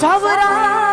સવરા